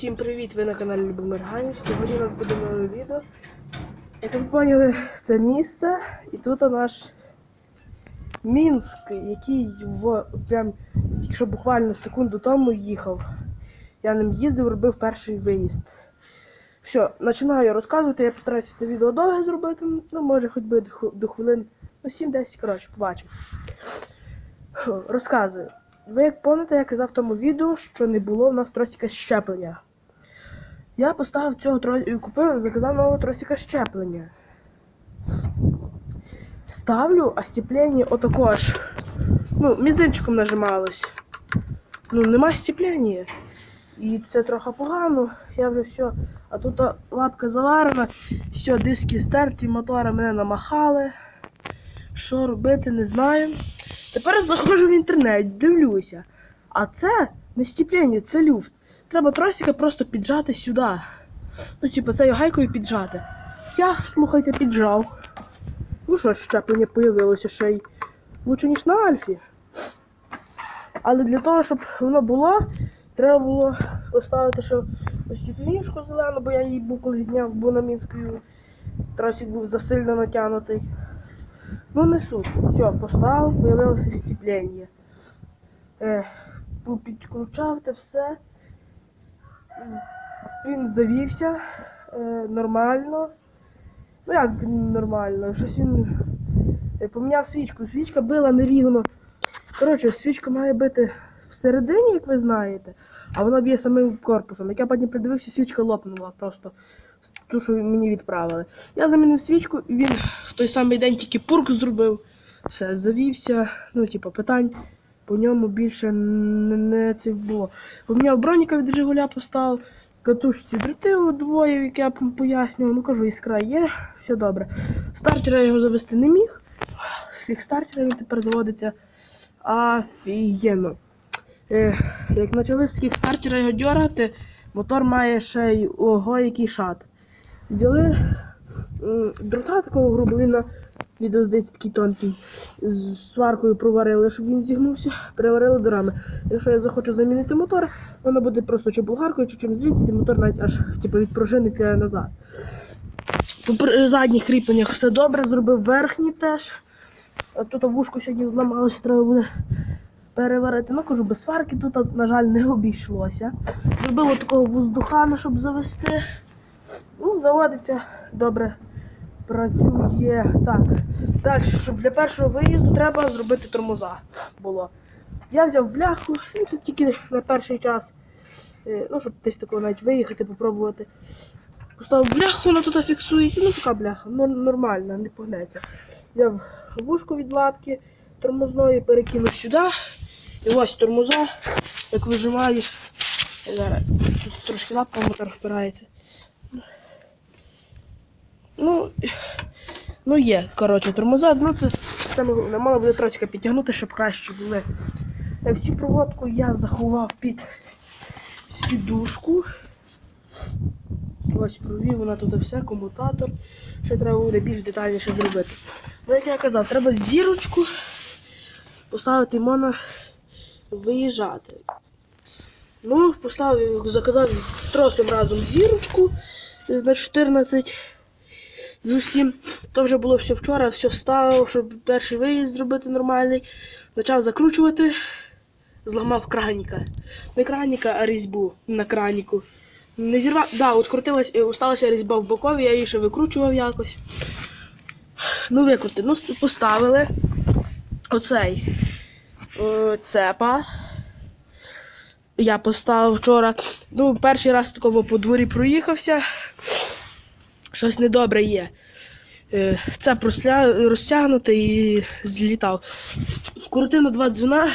Всім привіт! Ви на каналі Любомир Ганів. Сьогодні у нас буде нове відео. Як ви поняли, це місце, і тут наш Мінськ, який в прям тільки що буквально секунду тому їхав. Я ним їздив, робив перший виїзд. Все, починаю розказувати, я постараюся це відео довге зробити, ну може хоч би до хвилин, ну 7-10, коротше, побачимо. Розказую. Ви як пам'ятаєте, я казав в тому відео, що не було в нас тросика щеплення. Я поставив цього тросика, купив, заказав нового тросика щеплення. Ставлю, а степлення отако ж. Ну, мізинчиком нажималось. Ну, нема степлення. І це трохи погано. Я вже все. А тут лапка заварена, все, диски стерті, мотора мене намахали. Що робити, не знаю. Тепер заходжу в інтернет, дивлюся. А це не степлення, це люфт. Треба тросика просто піджати сюди. Ну, типу, цією гайкою піджати. Я, слухайте, піджав. Ну що щеплення появилося ще й лучше, ніж на Альфі. Але для того, щоб воно було, треба було поставити ще ось цю фінішку зелену, бо я її був колись зняв, бо на мінською тросик був засильно натягнутий. Ну не суть. Все, поставив, появилося степлення. Е, підключав те все. Він завівся е, нормально. Ну як нормально? Щось він е, поміняв свічку. Свічка била нерівно. Коротше, свічка має бити всередині, як ви знаєте, а вона б'є самим корпусом. Як я потім придивився, свічка лопнула просто. Ту, що мені відправили. Я замінив свічку, і він в той самий день тільки пурк зробив. Все, завівся. Ну, типу, питань по ньому більше не, це було. Поміняв броніка від Жигуля поставив, катушці дроти удвоїв, як я пояснював. Ну кажу, іскра є, все добре. Стартера я його завести не міг. З кікстартера він тепер заводиться офігенно. Е, як почали з кікстартера його дергати, мотор має ще й ого, який шат. Взяли дрота такого грубо, він на відео здається такий тонкий. З сваркою проварили, щоб він зігнувся, переварили до рами. Якщо я захочу замінити мотор, воно буде просто чи болгаркою, чи чимось зрізати, мотор навіть аж типу, відпружиниться назад. По задніх кріпленнях все добре, зробив верхні теж. А тут вушко сьогодні зламалося, треба буде переварити. Ну кажу, без сварки тут, на жаль, не обійшлося. Зробив такого воздухана, щоб завести. Ну, заводиться добре. Працює. Так. Далі, щоб для першого виїзду треба зробити тормоза було. Я взяв бляху, ну це тільки на перший час. Е, Ну, щоб десь такого навіть виїхати, попробувати. Поставив бляху, вона тут фіксується, ну така бляха, нормальна, не погнеться. Взяв вушку від лапки тормозної, перекинув сюди. І ось тормоза, як вижимаєш. Зараз тут трошки лапка мотор впирається. Ну, ну є, коротше, тормоза. Ну це саме. Мало буде трошки підтягнути, щоб краще були. Е, Всю проводку я заховав під сідушку. Ось провів вона тут все, комутатор. Ще треба буде більш детальніше зробити. Ну, як я казав, треба зірочку поставити можна виїжджати. Ну, поставив, заказав з тросом разом зірочку е, на 14 з усім. То вже було все вчора, все ставив, щоб перший виїзд зробити нормальний. Почав закручувати, зламав краніка. Не краніка, а різьбу на краніку. Не зірвав. Да, от крутилась, е, осталася різьба в бокові, я її ще викручував якось. Ну, викрути. Ну, поставили оцей е, цепа. Я поставив вчора. Ну, перший раз такого по дворі проїхався. Щось недобре є. Е, Це просля... розтягнуте і злітав. Вкрутив на два дзвіна,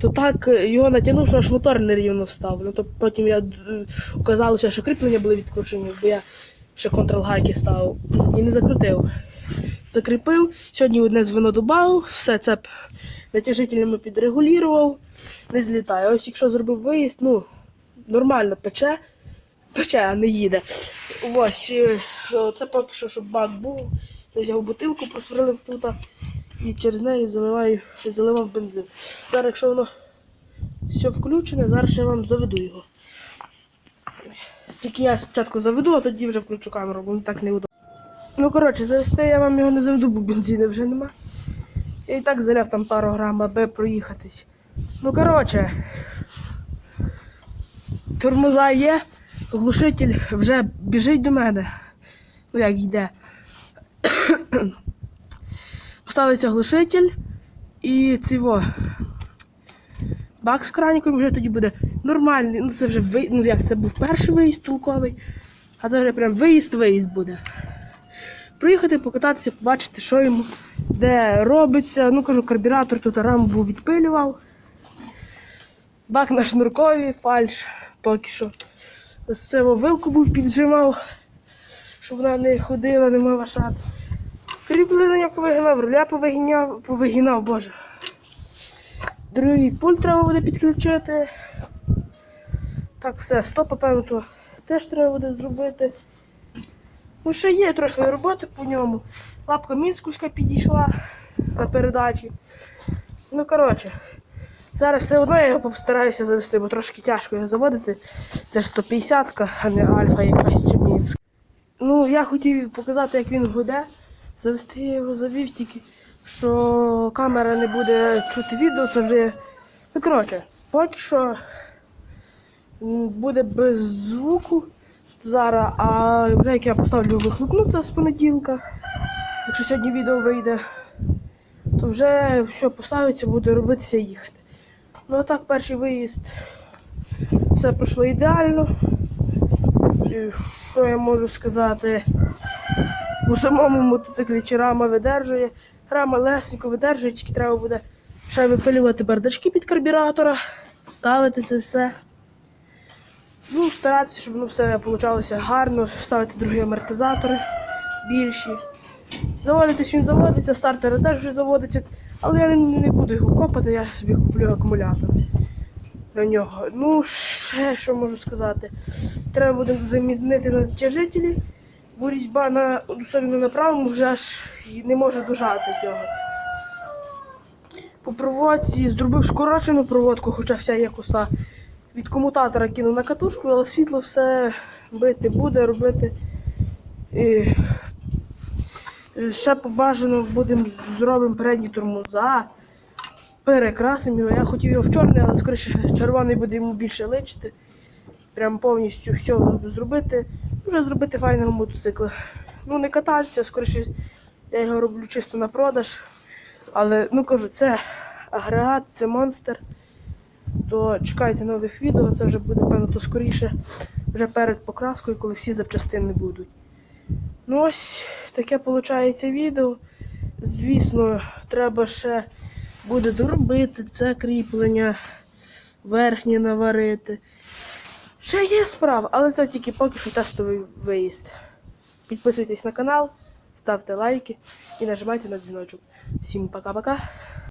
то так його натягнув, що аж мотор нерівно став. Ну то потім я е, оказалося, що кріплення були відкручені, бо я ще контрол-гайки ставив і не закрутив. Закріпив, сьогодні одне звено додав, все це натяжителями підрегулював, не злітає. Ось якщо зробив виїзд, ну, нормально пече, пече, а не їде. Ось, е, це поки що, щоб бак був. Це взяв бутилку, просверлив тут і через неї заливаю, заливав бензин. Зараз, якщо воно все включене, зараз я вам заведу його. Тільки я спочатку заведу, а тоді вже включу камеру, бо так не удобно. Ну, коротше, завести я вам його не заведу, бо бензину вже нема. Я і так заляв там пару грам, аби проїхатись. Ну, коротше. Тормоза є, глушитель вже біжить до мене. Ну як йде. Поставиться глушитель і цього. Бак з краником вже тоді буде нормальний. Ну це вже ви... ну як це був перший виїзд толковий, а це вже прям виїзд-виїзд буде. Приїхати, покататися, побачити, що йому де робиться. Ну кажу, карбюратор тут рамбу відпилював. Бак на шнуркові, фальш поки що. Це вилку був піджимав, щоб вона не ходила, не мала шат. Кріплення повигинав, руля повигиняв, повигинав, боже. Другий пульт треба буде підключити. Так, все, стоп, певно, то теж треба буде зробити. Ну, ще є трохи роботи по ньому. Лапка мінськуська підійшла на передачі. Ну, коротше, зараз все одно я його постараюся завести, бо трошки тяжко його заводити. Це ж 150-ка, а не альфа якась чи мінська. Ну, я хотів показати, як він гуде. Завести я його завів тільки, що камера не буде чути відео, це вже. Ну, коротше, поки що буде без звуку зараз, а вже як я поставлю вихлопну це з понеділка, якщо сьогодні відео вийде, то вже все поставиться, буде робитися і їхати. Ну а так, перший виїзд все пройшло ідеально. І що я можу сказати? У самому мотоциклі чи рама видержує. Рама легенько видержує, тільки треба буде ще випилювати бардачки під карбюратора, ставити це все. Ну, старатися, щоб воно все вийшло гарно, ставити другі амортизатори більші. Заводитись він заводиться, стартер теж вже заводиться, але я не, не буду його копати, я собі куплю акумулятор на нього. Ну, ще що можу сказати. Треба буде замінити натяжителі, бо різьба на особливо на правому вже аж не може дожати цього. По проводці зробив скорочену проводку, хоча вся є коса. Від комутатора кинув на катушку, але світло все бити буде, робити. І ще побажано будемо зробимо передні тормоза, перекрасимо його. Я хотів його в чорний, але скоріше червоний буде йому більше личити. Прям повністю все зробити. Вже зробити файного мотоцикла. Ну не кататися, скоріше я його роблю чисто на продаж. Але ну кажу, це агрегат, це монстр. То чекайте нових відео, це вже буде, певно, то скоріше, вже перед покраскою, коли всі запчастини будуть. Ну ось таке виходить відео. Звісно, треба ще буде доробити це кріплення, верхнє наварити. Ще є справа, але це тільки поки що тестовий виїзд. Підписуйтесь на канал, ставте лайки і нажимайте на дзвіночок. Всім пока-пока.